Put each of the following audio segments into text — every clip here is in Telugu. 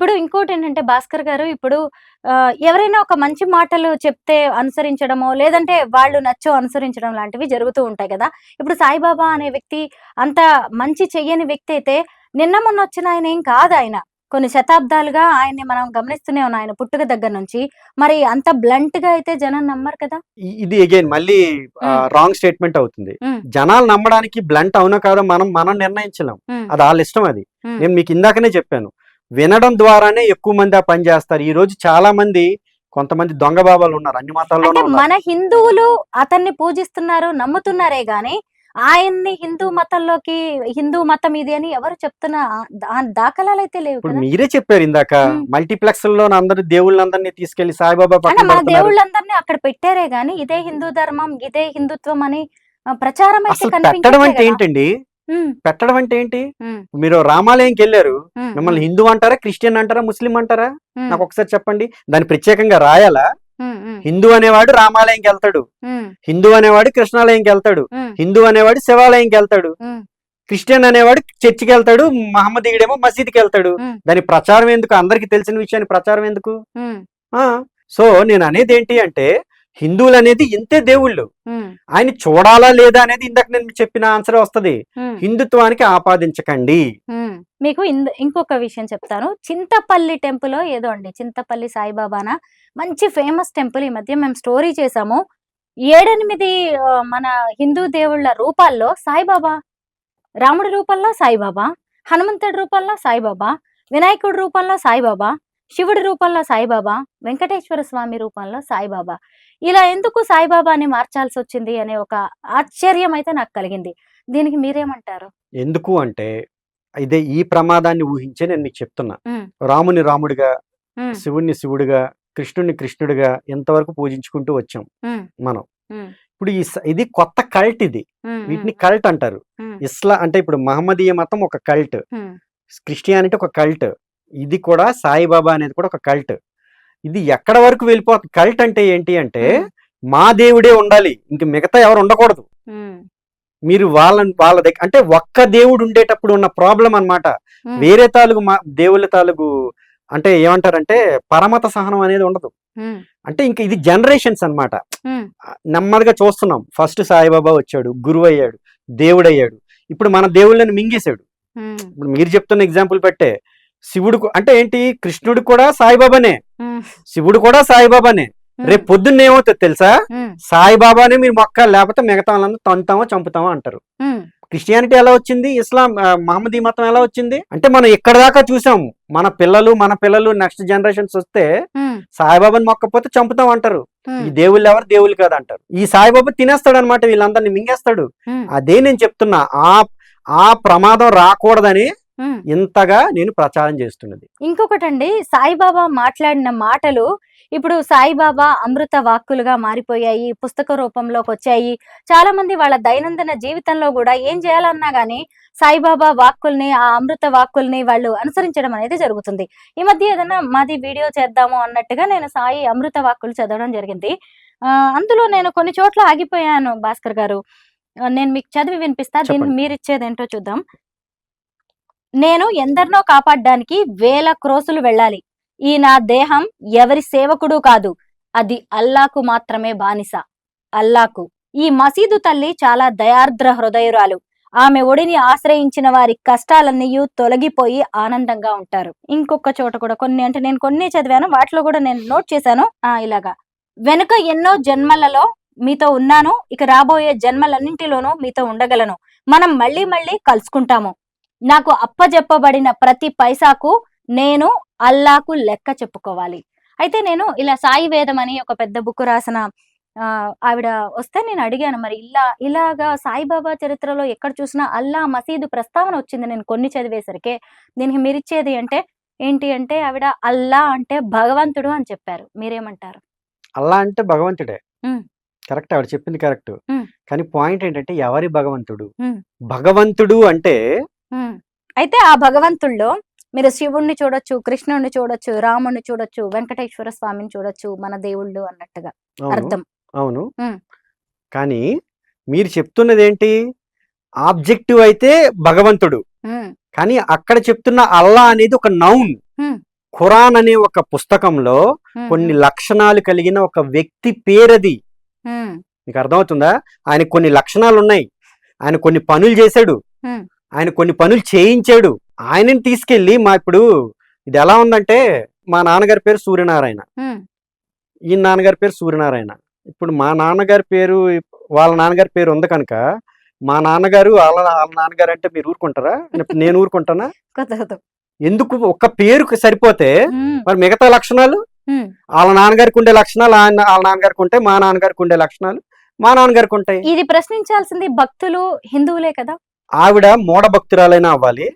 ఇప్పుడు ఇంకోటి ఏంటంటే భాస్కర్ గారు ఇప్పుడు ఎవరైనా ఒక మంచి మాటలు చెప్తే అనుసరించడమో లేదంటే వాళ్ళు నచ్చో అనుసరించడం లాంటివి జరుగుతూ ఉంటాయి కదా. ఇప్పుడు సాయిబాబా అనే వ్యక్తి అంత మంచి చెయ్యని వ్యక్తి అయితే నిన్న మొన్న వచ్చిన ఆయన ఏం కాదు ఆయన. కొన్ని శతాబ్దాలుగా ఆయన్ని మనం గమనిస్తూనే ఉన్నాం. ఆయన పుట్టుక దగ్గర నుంచి. మరి అంత బ్లంట్గా అయితే జనం నమ్మరు కదా. ఇది అగైన్ మళ్ళీ. రాంగ్ స్టేట్మెంట్ అవుతుంది. జనాలు నమ్మడానికి బ్లంట్ అవునో కాదో మనం మనం నిర్ణయించలేం. అది వాళ్ళ ఇష్టం అది. నేను మీకు ఇందాకనే చెప్పాను. వినడం ద్వారానే ఎక్కువ మంది ఆ పని చేస్తారు ఈ రోజు చాలా మంది కొంతమంది దొంగ బాబాలు ఉన్నారు అన్ని ఉన్నారు మన హిందువులు అతన్ని పూజిస్తున్నారు నమ్ముతున్నారే గాని ఆయన్ని హిందూ మతంలోకి హిందూ మతం ఇది అని ఎవరు చెప్తున్న దాఖలాలు అయితే లేవు ఇప్పుడు మీరే చెప్పారు ఇందాక. మల్టీప్లెక్స్లో అందరు దేవుళ్ళందరినీ తీసుకెళ్ళి సాయిబాబా మన. దేవుళ్ళందరినీ అక్కడ పెట్టారే గాని ఇదే హిందూ ధర్మం ఇదే హిందుత్వం అని ప్రచారం అయితే అంటే కదా. ఏంటండి పెట్టడం అంటే ఏంటి? మీరు రామాలయంకి వెళ్ళారు. మిమ్మల్ని హిందూ అంటారా క్రిస్టియన్ అంటారా ముస్లిం అంటారా? నాకు ఒకసారి చెప్పండి. దాన్ని ప్రత్యేకంగా రాయాలా? హిందూ అనేవాడు రామాలయంకి వెళ్తాడు. హిందూ అనేవాడు కృష్ణాలయంకి వెళ్తాడు. హిందూ అనేవాడు శివాలయంకి వెళ్తాడు. క్రిస్టియన్ అనేవాడు చర్చికి వెళ్తాడు. మహమ్మదీయుడేమో మసీద్కి వెళ్తాడు. దాని ప్రచారం ఎందుకు? అందరికి తెలిసిన విషయాన్ని ప్రచారం ఎందుకు? సో నేను అనేది ఏంటి అంటే హిందువులు అనేది ఇంతే దేవుళ్ళు. ఆయన చూడాలా లేదా అనేది ఇందాక నేను చెప్పిన ఆన్సర్ వస్తది. హిందుత్వానికి ఆపాదించకండి. మీకు ఇంకొక విషయం చెప్తాను. చింతపల్లి టెంపుల్ ఏదో అండి చింతపల్లి సాయిబాబానా? మంచి ఫేమస్ టెంపుల్ ఈ మధ్య మేము స్టోరీ చేసాము ఏడెనిమిది మన హిందూ దేవుళ్ళ రూపాల్లో సాయిబాబా. రాముడి రూపంలో సాయిబాబా. హనుమంతుడి రూపంలో సాయిబాబా. వినాయకుడి రూపంలో సాయిబాబా. శివుడి రూపంలో సాయిబాబా. వెంకటేశ్వర స్వామి రూపంలో సాయిబాబా. ఇలా ఎందుకు సాయిబాబాని మార్చాల్సి వచ్చింది అనే ఒక ఆశ్చర్యం అయితే నాకు కలిగింది దీనికి మీరేమంటారు ఎందుకు అంటే ఇదే ఈ ప్రమాదాన్ని ఊహించే నేను మీకు చెప్తున్నా. రాముని రాముడిగా. శివుణ్ణి శివుడిగా కృష్ణుడిని కృష్ణుడిగా ఎంతవరకు పూజించుకుంటూ వచ్చాం. మనం. ఇప్పుడు ఈ ఇది కొత్త కల్ట్ ఇది. వీటిని కల్ట్ అంటారు. ఇస్లా అంటే ఇప్పుడు మహమ్మదీయ మతం ఒక కల్ట్. క్రిస్టియానిటీ ఒక కల్ట్ ఇది కూడా సాయిబాబా అనేది కూడా ఒక కల్ట్ ఇది ఎక్కడ వరకు వెళ్ళిపోతుంది కల్ట్ అంటే ఏంటి అంటే. మా దేవుడే ఉండాలి ఇంక మిగతా ఎవరు ఉండకూడదు. మీరు వాళ్ళ వాళ్ళ దగ్గర అంటే ఒక్క దేవుడు ఉండేటప్పుడు ఉన్న ప్రాబ్లం అన్నమాట మ్మ్. వేరే తాలూకు మా దేవుళ్ళ తాలూకు అంటే ఏమంటారంటే పరమత సహనం అనేది ఉండదు. అంటే ఇంక ఇది జనరేషన్స్ అన్నమాట మ్మ్. నెమ్మదిగా చూస్తున్నాం ఫస్ట్ సాయిబాబా వచ్చాడు గురువు అయ్యాడు దేవుడు అయ్యాడు ఇప్పుడు మన దేవుళ్ళని మింగేశాడు. ఇప్పుడు మీరు చెప్తున్న ఎగ్జాంపుల్ పెట్టే శివుడు అంటే ఏంటి కృష్ణుడు కూడా సాయిబాబానే. శివుడు కూడా సాయిబాబానే రేపు పొద్దున్న ఏమవుతుంది తెలుసా. సాయిబాబానే మీరు మొక్క లేకపోతే మిగతా వాళ్ళందరూ తంతామో చంపుతామో అంటారు. క్రిస్టియానిటీ ఎలా వచ్చింది ఇస్లాం మహమ్మదీ మతం ఎలా వచ్చింది అంటే మనం ఇక్కడ దాకా చూసాం మన పిల్లలు మన పిల్లలు నెక్స్ట్ జనరేషన్స్ వస్తే. సాయిబాబాని మొక్కపోతే చంపుతాం అంటారు. ఈ దేవుళ్ళు ఎవరు దేవుళ్ళు కాదు అంటారు ఈ సాయిబాబా తినేస్తాడు అనమాట వీళ్ళందరినీ మింగేస్తాడు. అదే నేను చెప్తున్నా ఆ ఆ ప్రమాదం రాకూడదని. ఇంతగా నేను ప్రచారం చేస్తున్నది. ఇంకొకటండి సాయిబాబా మాట్లాడిన మాటలు ఇప్పుడు సాయిబాబా అమృత వాక్కులుగా మారిపోయాయి పుస్తక రూపంలోకి వచ్చాయి చాలా మంది వాళ్ళ దైనందిన జీవితంలో కూడా ఏం చేయాలన్నా గానీ సాయిబాబా వాక్కుల్ని ఆ అమృత వాక్కుల్ని వాళ్ళు అనుసరించడం అనేది జరుగుతుంది. ఈ మధ్య ఏదైనా మాది వీడియో చేద్దాము అన్నట్టుగా నేను సాయి అమృత వాక్కులు చదవడం జరిగింది. ఆ, అందులో నేను కొన్ని చోట్ల ఆగిపోయాను భాస్కర్ గారు. నేను మీకు చదివి వినిపిస్తా దీనికి చెప్పండి. మీరు ఇచ్చేది ఏంటో చూద్దాం. నేను ఎందరినో కాపాడడానికి వేల క్రోసులు వెళ్ళాలి. ఈ నా దేహం ఎవరి సేవకుడు కాదు. అది అల్లాకు మాత్రమే బానిస. అల్లాకు. ఈ మసీదు తల్లి చాలా దయార్ద్ర హృదయురాలు. ఆమె ఒడిని ఆశ్రయించిన వారి కష్టాలన్నీ తొలగిపోయి ఆనందంగా ఉంటారు. ఇంకొక చోట కూడా కొన్ని అంటే నేను కొన్ని చదివాను వాటిలో కూడా నేను నోట్ చేశాను. ఆ ఇలాగా. వెనుక ఎన్నో జన్మలలో మీతో ఉన్నాను ఇక రాబోయే జన్మలన్నింటిలోనూ మీతో ఉండగలను. మనం మళ్ళీ మళ్ళీ కలుసుకుంటాము. నాకు అప్పజెప్పబడిన ప్రతి పైసాకు నేను అల్లాకు లెక్క చెప్పుకోవాలి అయితే నేను ఇలా సాయి వేదం అని ఒక పెద్ద బుక్ రాసిన ఆ, ఆవిడ వస్తే నేను అడిగాను మరి ఇలా ఇలాగా సాయిబాబా చరిత్రలో ఎక్కడ చూసినా అల్లా మసీదు ప్రస్తావన వచ్చింది నేను కొన్ని చదివేసరికి దీనికి మీరిచ్చేది అంటే ఏంటి అంటే ఆవిడ అల్లా అంటే భగవంతుడు అని చెప్పారు మీరేమంటారు అల్లా అంటే భగవంతుడే. కరెక్ట్ ఆవిడ చెప్పింది కరెక్ట్. కానీ పాయింట్ ఏంటంటే ఎవరి భగవంతుడు. భగవంతుడు అంటే. అయితే ఆ భగవంతుల్లో మీరు శివుణ్ణి చూడొచ్చు కృష్ణుడిని చూడొచ్చు రాముడిని చూడొచ్చు వెంకటేశ్వర స్వామిని చూడొచ్చు మన దేవుళ్ళు అన్నట్టుగా అర్థం. అవును. కానీ మీరు చెప్తున్నది ఏంటి ఆబ్జెక్టివ్ అయితే భగవంతుడు. కానీ అక్కడ చెప్తున్న అల్లా అనేది ఒక నౌన్. ఖురాన్ అనే ఒక పుస్తకంలో కొన్ని లక్షణాలు కలిగిన ఒక వ్యక్తి పేరది. మీకు అర్థమవుతుందా? ఆయన కొన్ని లక్షణాలు ఉన్నాయి ఆయన కొన్ని పనులు చేశాడు. ఆయన కొన్ని పనులు చేయించాడు. ఆయనని తీసుకెళ్ళి మా ఇప్పుడు ఇది ఎలా ఉందంటే మా నాన్నగారి పేరు సూర్యనారాయణ. ఈ నాన్నగారి పేరు సూర్యనారాయణ. ఇప్పుడు మా నాన్నగారి పేరు వాళ్ళ నాన్నగారి పేరు ఉంది కనుక మా నాన్నగారు వాళ్ళ వాళ్ళ నాన్నగారు అంటే మీరు ఊరుకుంటారా? నేను ఊరుకుంటానా. ఎందుకు ఒక్క పేరుకి సరిపోతే మరి మిగతా లక్షణాలు? వాళ్ళ నాన్నగారికి ఉండే లక్షణాలు ఆయన వాళ్ళ నాన్నగారికి ఉంటాయి మా నాన్నగారికి ఉండే లక్షణాలు మా నాన్నగారికి ఉంటాయి. ఇది ప్రశ్నించాల్సింది భక్తులు హిందువులే కదా? ఆవిడ మూఢ భక్తురాలైనా అవ్వాలి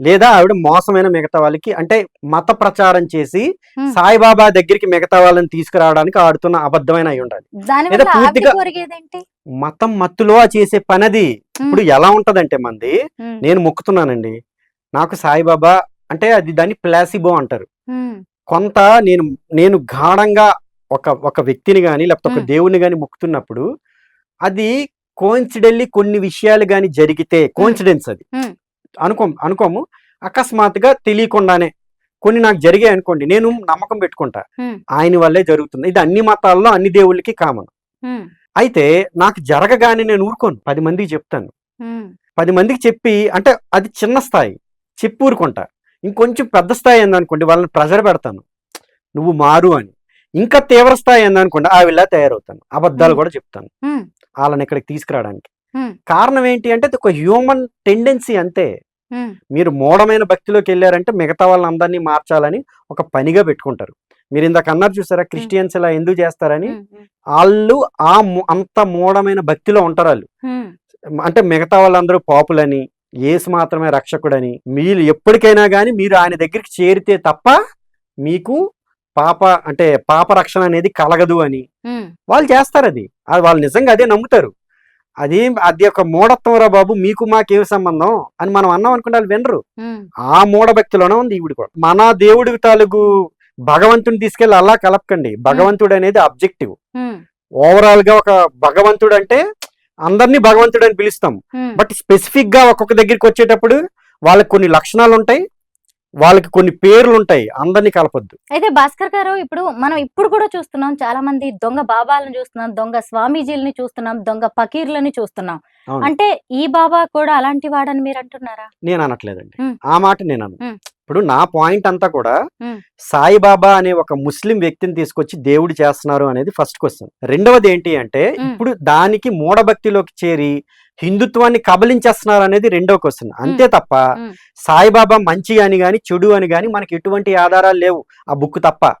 లేదా ఆవిడ మోసమైన మిగతా వాళ్ళకి అంటే మత ప్రచారం చేసి. సాయిబాబా దగ్గరికి మిగతా వాళ్ళని తీసుకురావడానికి ఆడుతున్న అబద్ధమైన అయి ఉండాలి. లేదా పూర్తిగా- మతం మత్తులో చేసే పనది ఇప్పుడు ఎలా ఉంటదంటే మంది నేను మొక్కుతున్నానండి. నాకు సాయిబాబా అంటే అది దాన్ని ప్లాసిబో అంటారు. కొంత నేను నేను గాఢంగా ఒక ఒక వ్యక్తిని గాని లేకపోతే ఒక. దేవుని గాని మొక్కుతున్నప్పుడు అది కోయిన్సిడెంట్లీ కొన్ని విషయాలు గాని జరిగితే కోయిన్సిడెన్స్ అది. అనుకోం అనుకోము అకస్మాత్తుగా తెలియకుండానే కొన్ని నాకు జరిగాయి అనుకోండి నేను నమ్మకం పెట్టుకుంటా. ఆయన వల్లే జరుగుతుంది. ఇది అన్ని మతాల్లో అన్ని దేవుళ్ళకి కామన్. అయితే నాకు జరగగానే నేను ఊరుకోను. పది మందికి చెప్తాను. పది మందికి చెప్పి అంటే అది చిన్న స్థాయి చెప్పి ఊరుకుంటా. ఇంకొంచెం పెద్ద స్థాయి ఏందనుకోండి వాళ్ళని ప్రెజర్ పెడతాను. నువ్వు మారు అని. ఇంకా తీవ్ర స్థాయి ఏందనుకోండి ఆ వీళ్ళ తయారవుతాను. అబద్ధాలు. కూడా చెప్తాను. వాళ్ళని ఇక్కడికి తీసుకురావడానికి. కారణం ఏంటి అంటే ఒక హ్యూమన్ టెండెన్సీ అంతే. మీరు మూఢమైన భక్తిలోకి వెళ్ళారంటే మిగతా వాళ్ళందరినీ మార్చాలని ఒక పనిగా పెట్టుకుంటారు. మీరు ఇందాక అన్నారు చూసారా క్రిస్టియన్స్ ఇలా ఎందుకు చేస్తారని? వాళ్ళు ఆ అంత మూఢమైన భక్తిలో ఉంటారు వాళ్ళు. అంటే మిగతా వాళ్ళందరూ పాపులని యేసు మాత్రమే రక్షకుడని మీరు ఎప్పటికైనా కానీ మీరు ఆయన దగ్గరికి చేరితే తప్ప మీకు పాప అంటే పాప రక్షణ అనేది కలగదు అని. వాళ్ళు చేస్తారు అది. వాళ్ళు నిజంగా అదే నమ్ముతారు. అది అది ఒక మూఢత్వం రా బాబు మీకు మాకేం సంబంధం అని మనం అన్నాం అనుకుంటే వాళ్ళు వినరు. ఆ మూఢ భక్తిలోనే ఉంది ఈవిడ కూడా. మన దేవుడి తాలూకు భగవంతుని తీసుకెళ్ళి అలా కలపకండి. భగవంతుడు అనేది అబ్జెక్టివ్ ఓవరాల్గా ఒక భగవంతుడు అంటే అందరినీ భగవంతుడు అని పిలుస్తాం. బట్ స్పెసిఫిక్గా ఒక్కొక్క దగ్గరికి వచ్చేటప్పుడు వాళ్ళకి కొన్ని లక్షణాలు ఉంటాయి వాళ్ళకి కొన్ని పేర్లు ఉంటాయి అందరినీ కలపొద్దు అయితే భాస్కర్ గారు ఇప్పుడు మనం ఇప్పుడు కూడా చూస్తున్నాం చాలా మంది దొంగ బాబాలను చూస్తున్నాం దొంగ స్వామీజీలని చూస్తున్నాం దొంగ పకీర్లని చూస్తున్నాం. అంటే ఈ బాబా కూడా అలాంటి వాడని మీరు అంటున్నారా నేను అనట్లేదండి. ఆ మాట నేను అను. ఇప్పుడు నా పాయింట్ అంతా కూడా. సాయిబాబా అనే ఒక ముస్లిం వ్యక్తిని తీసుకొచ్చి దేవుడు చేస్తున్నారు అనేది ఫస్ట్ క్వశ్చన్ రెండవది ఏంటి అంటే. ఇప్పుడు దానికి మూఢభక్తిలోకి చేరి హిందుత్వాన్ని కబలించేస్తున్నారు అనేది రెండో క్వశ్చన్ అంతే తప్ప. సాయిబాబా మంచి అని గాని చెడు అని గాని మనకి ఎటువంటి ఆధారాలు లేవు. ఆ బుక్ తప్ప.